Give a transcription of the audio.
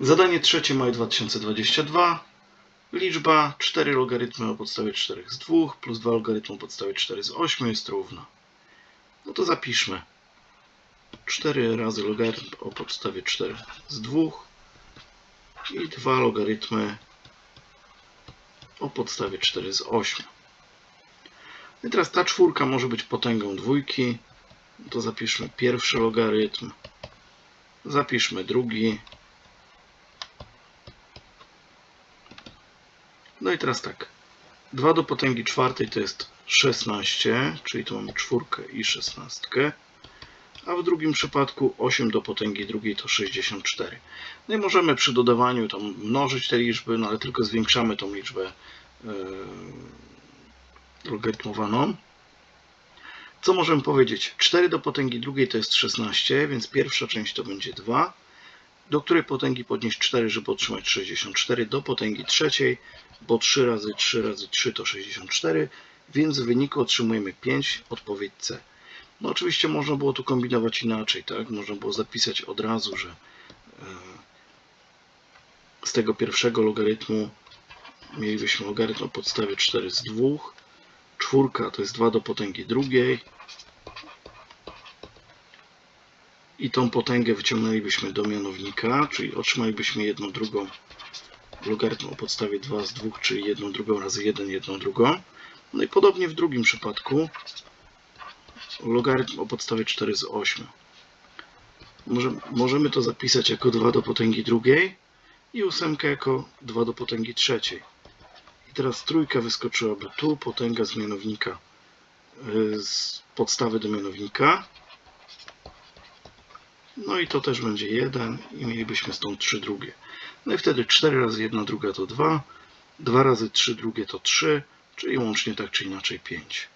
Zadanie trzecie maj 2022. Liczba 4 logarytmy o podstawie 4 z 2 plus 2 logarytmy o podstawie 4 z 8 jest równa. No to zapiszmy. 4 razy logarytm o podstawie 4 z 2 i 2 logarytmy o podstawie 4 z 8. I teraz ta czwórka może być potęgą dwójki. No To zapiszmy pierwszy logarytm. Zapiszmy drugi. No i teraz tak. 2 do potęgi czwartej to jest 16, czyli tu mamy czwórkę i szesnastkę. A w drugim przypadku 8 do potęgi drugiej to 64. No i możemy przy dodawaniu tam mnożyć te liczby, no ale tylko zwiększamy tą liczbę yy, logarytmowaną. Co możemy powiedzieć? 4 do potęgi drugiej to jest 16, więc pierwsza część to będzie 2. Do której potęgi podnieść 4, żeby otrzymać 64? Do potęgi trzeciej, bo 3 razy 3 razy 3 to 64, więc w wyniku otrzymujemy 5, odpowiedź C. No oczywiście można było tu kombinować inaczej, tak? Można było zapisać od razu, że e, z tego pierwszego logarytmu mielibyśmy logarytm o podstawie 4 z 2. Czwórka to jest 2 do potęgi drugiej. I tą potęgę wyciągnęlibyśmy do mianownika, czyli otrzymalibyśmy jedną drugą logarytm o podstawie 2 z 2, czyli jedną drugą razy 1, jedną drugą. No i podobnie w drugim przypadku logarytm o podstawie 4 z 8. Może, możemy to zapisać jako 2 do potęgi drugiej i ósemkę jako 2 do potęgi trzeciej. I teraz trójka wyskoczyłaby tu, potęga z mianownika, y, z podstawy do mianownika. No i to też będzie 1 i mielibyśmy stąd 3 drugie. No i wtedy 4 razy 1 druga to 2, 2 razy 3 drugie to 3, czyli łącznie tak czy inaczej 5.